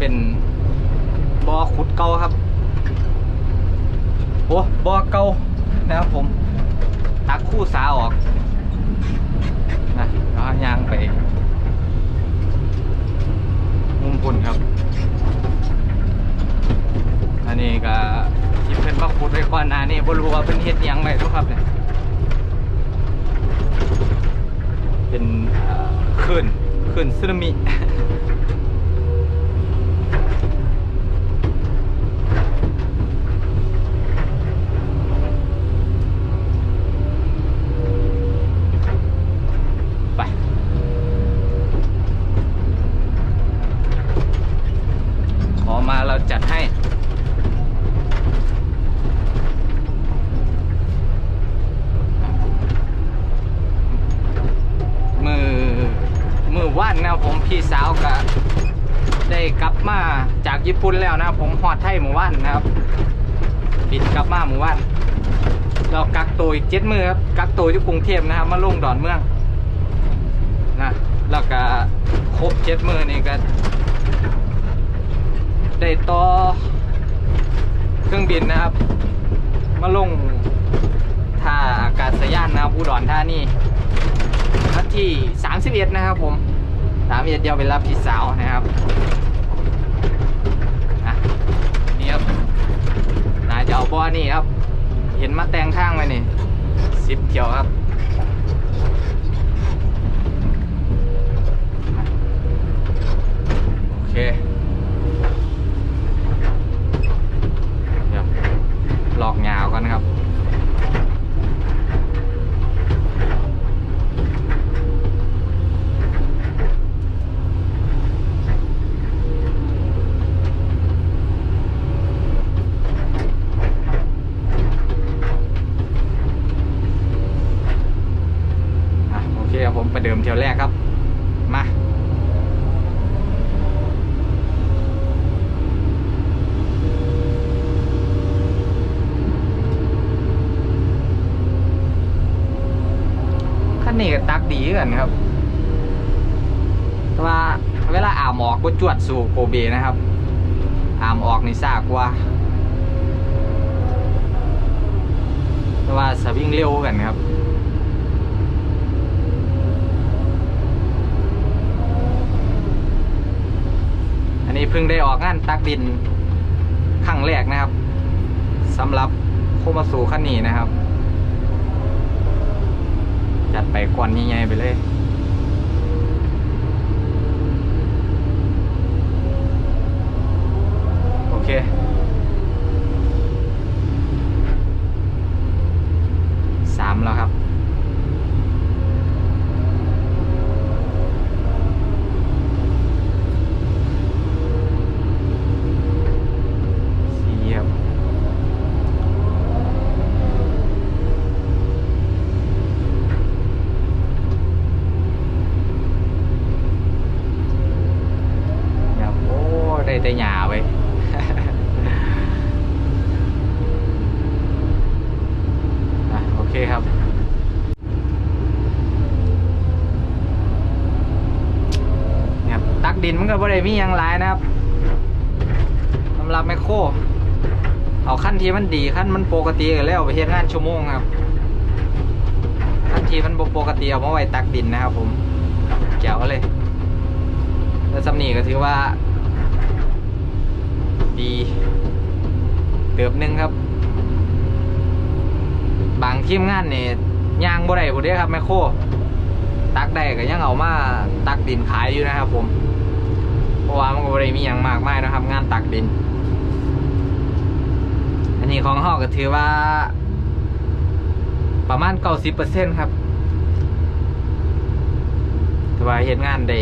เป็นบ่อขุดเก่าครับ โอ้บ่อเก่านะครับผม ตักคู่สาออกนะแล้วก็ย่างไป มุมพุ่นครับ อันนี้ก็ที่เพิ่นมาขุดไว้ก่อนหน้านี้บ่รู้ว่าเพิ่นเฮ็ดหยังไว้ทุกครับเนี่ยเป็นเอ่อคลื่นคลื่นสึนามิ ไป ขอมาเราจัดให้ มือ มือว่านนะครับผมพี่สาวก็ได้กลับมา จากญี่ปุ่นแล้วนะครับผมฮอดไทยหมู่ว่านนะครับ บินกลับมาหมู่ว่านเรากักตัวอีกเจ็ดมือครับกักตัวที่กรุงเทพนะครับ มาลงดอนเมืองนะแล้วก็ครบเจ็ดมือนี่ก็ได้ต่อเครื่องบินนะครับ มาลงท่าอากาศยานนะครับอุดรธานีนัดที่ 31 นะครับผม31เดียวไปรับพี่สาวนะครับอะนี่ครับน่าจะเอา บอนี่ครับ เห็นมาแต่งข้างไว้นี่สิบเที่ยวครับ โอเค เดี๋ยวลอกยาวกันนะครับ อะ โอเคครับผมประ เดิมเที่ยวแรกครับ มาขั้นนี้ก็ตักดีกันครับแต่ว่าเวลาอ่ามออกก็จวดสู่โกเบนะครับ อ่ามออกนี่ซากกว่าแต่ว่าสวิงเร็วกันครับ อันนี้เพิ่งได้ออกงานตักดินครั้งแรกนะครับสำหรับโคมาสูขั้นนี้นะครับ จัดไปกวนใหญ่ๆไปเลยโอเคสามแล้วครับ สี่ครับ ครับโอ้ ได้แต่หยาไว้ยอะโอเคครับเนี่ยตักดินมันก็บ่ได้มีหยังหลายนะครับสำหรับแมโครเอาขั้นที่มันดีขั้นมันปกติกันแล้วไปเฮ็ดงานชั่วโมงครับขั้นที่มันปกติเอามาไว้ตักดินนะครับผมแจ๋วเลย แล้วสำนีก็ถือว่า ดี เติบหนึงครับ บางทีมงานเนี่ยยางบ่ได้บ่ได้ครับแมคโครตักได้ก็ยังเอามาตักดินขายอยู่นะครับ ผมเพราะว่ามันก็บ่ได้มีหยังมากมายนะครับ งานตักดิน อันนี้ของห่อก็ถือว่า ประมาณเก้าสิบเปอร์เซ็นครับถือว่าเห็นงานได้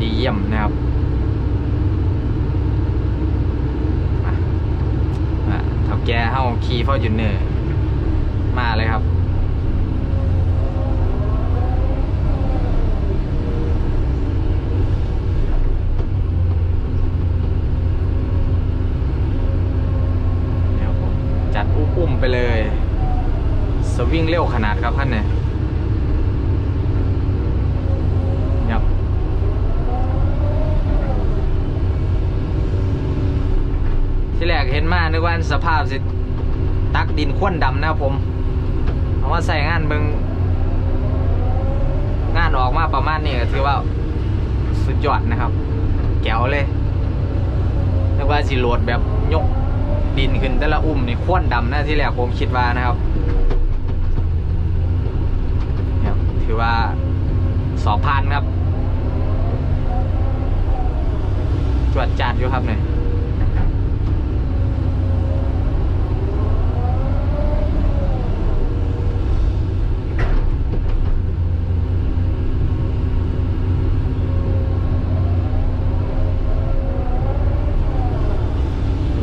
ดีเยี่ยมนะครับมามาเท่า แกเฮาขี่ฟอร์จูเนอร์มาเลยครับเดี๋ยวผมจัดอุ้มไปเลย สวิงเร็วขนาดครับท่านเนี่ยครับ ที่แรกเห็นมานึกว่าสภาพสิตักดินข้นดำนะครับผมเอามาใส่งานเบิงงานออกมาประมาณนี้ถือว่าสุดยอดนะครับ แก้วเลยนึกว่าสิโหลดแบบยกดินขึ้นแต่ละอุ้มนี่ข้นดำนะที่แรกผมคิดว่านะครับถือว่าสอบผ่านครับ จวดจัดอยู่ครับเนี่ย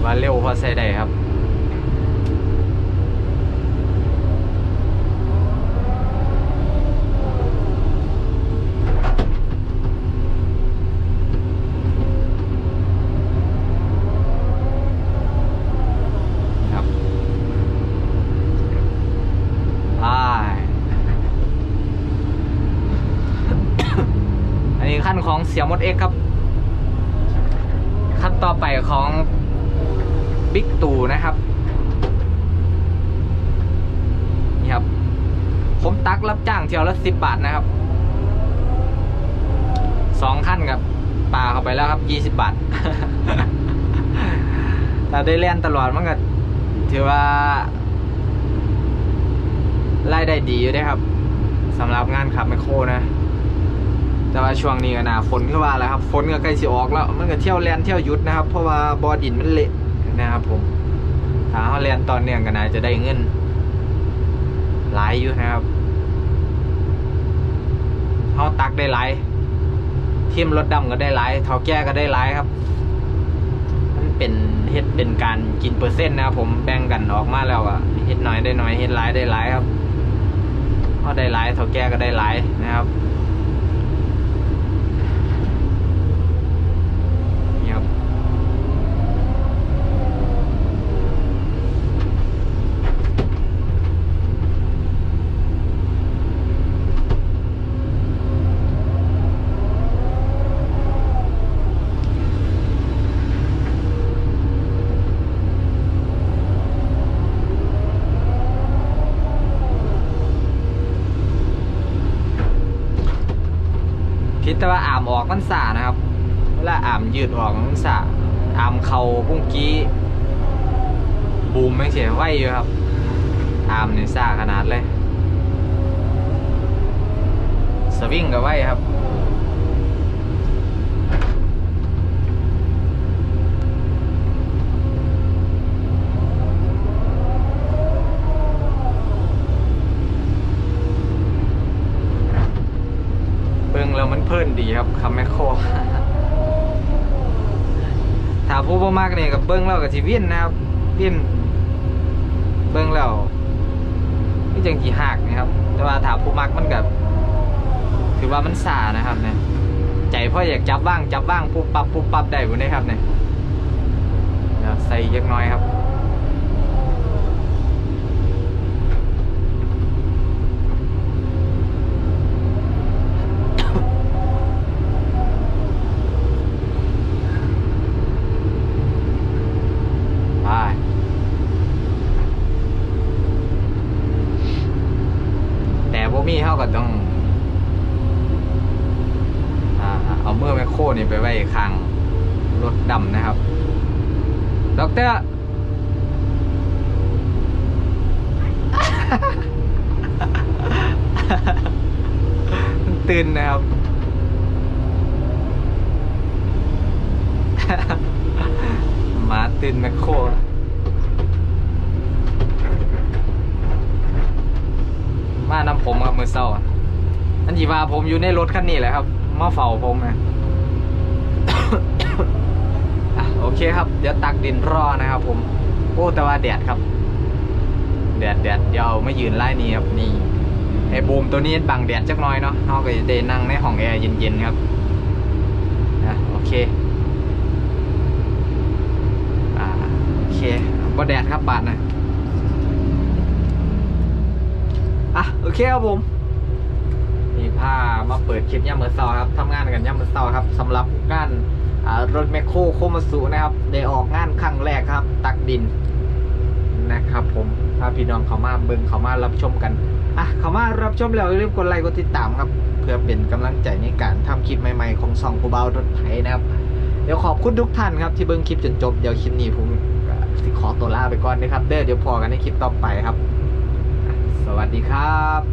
ว่าเร็ว พอใส่ได้ครับครับไปอันนี้ขั้นของเสียมดเอ็กครับ ขั้นต่อไปของ บิ๊กตู่นะครับนี่ครับ ผมตักรับจ้างเที่ยวละสิบบาทนะครับสองขั้นกับปลาเข้าไปแล้วครับยี่สิบบาทถ้าได้เล่นตลอดมันก็ถือว่ารายได้ดีอยู่เด้ครับสำหรับงานขับไมโครนะ แต่ว่าช่วงนี้ก็หนาฝนก็ว่าแล้วครับฝนก็ใกล้สิออกแล้ว มันก็เที่ยวแลนเที่ยวยุดนะครับ เพราะว่าบอดินมันเละ นะครับผม ถ้าเขาแลนตอนเนี้ยก็น่าจะได้เงินหลายอยู่นะครับเขาตักได้หลายทีมรถดำก็ได้หลายเท่าแก่ก็ได้หลายครับ มันเป็นเฮ็ดเป็นการกินเปอร์เซ็นต์นะครับผมแบ่งกันออกมาแล้วอะเฮ็ดน้อยได้น้อยเฮ็ดหลายได้หลายครับเขาได้หลายเท่าแก่ก็ได้หลายนะครับ ดแต่ว่าอ่ามออกมันสานะครับ เวลาอ่ามยืดออกมันสาอ่ามเข่าพุ่งกี้บูมไม่เสียไหวอยู่ครับอ่ามนี่ซ่าขนาดเลย สวิงกับไหวครับ เบิ่งแล้วมันเพลิน ดีครับคำแมคโครถ้าผู้บ่มากเนี่ยกับเบิ้งแล้วกับทีวินนะครับวินเบิ้งแล้วนี่จังกี่หักนะครับ แต่ว่าถ้าผู้มักมันกับถือว่ามันสานะครับเนี่ยใจพ่ออยากจับบ้างจับบ้างปุ๊บปับปุ๊บปับได้บุนี้ครับเนี่ยใส่เล็กน้อยครับ ไปแต่พวกมีเขาก็ต้องอ่าเอาเมื่อแมคโครนี่ไปไว้ข้างรถดำนะครับ ดอกเตอร์ตื่นนะครับมาตื่นแมคโครมาน้ำผมครับมือเศร้าอะอันจีว่าผมอยู่ในรถคันนี้แหละครับ มาเฝ้าผมนะ อะ โอเคครับ เดี๋ยวตักดินรอนะครับผม โอ้แต่ว่าแดดครับ แดดแดดเดี๋ยวไม่ยืนไล่นี้ครับนี่ไอ้บูมตัวนี้บังแดดจักน้อยเนาะเราก็จะได้นั่งในห้องแอร์เย็นๆครับอะโอเคอ่าโอเคบ่แดดครับบาทนะอะโอเคครับผมนี่พามาเปิดคลิปย่ำมือเสาครับทำงานกันย่ำมือเสาครับสำหรับงาน รถแมคโครโคมาสุนะครับได้ออกงานครั้งแรกครับ ตักดินนะครับผมถ้าพี่น้องเขามาเบิ่งเขามารับชมกันอะเขามารับชมแล้วอย่าลืมกดไลค์กดติดตามครับ เพื่อเป็นกำลังใจในการทำคลิปใหม่ๆของซองกูเบารถไถนะครับเดี๋ยวขอบคุณทุกท่านครับที่เบิ่งคลิปจนจบเดี๋ยวคลิปนี้ผมสิขอตัวลาไปก่อนนะครับเด้อเดี๋ยวพอกันในคลิปต่อไปครับ สวัสดีครับ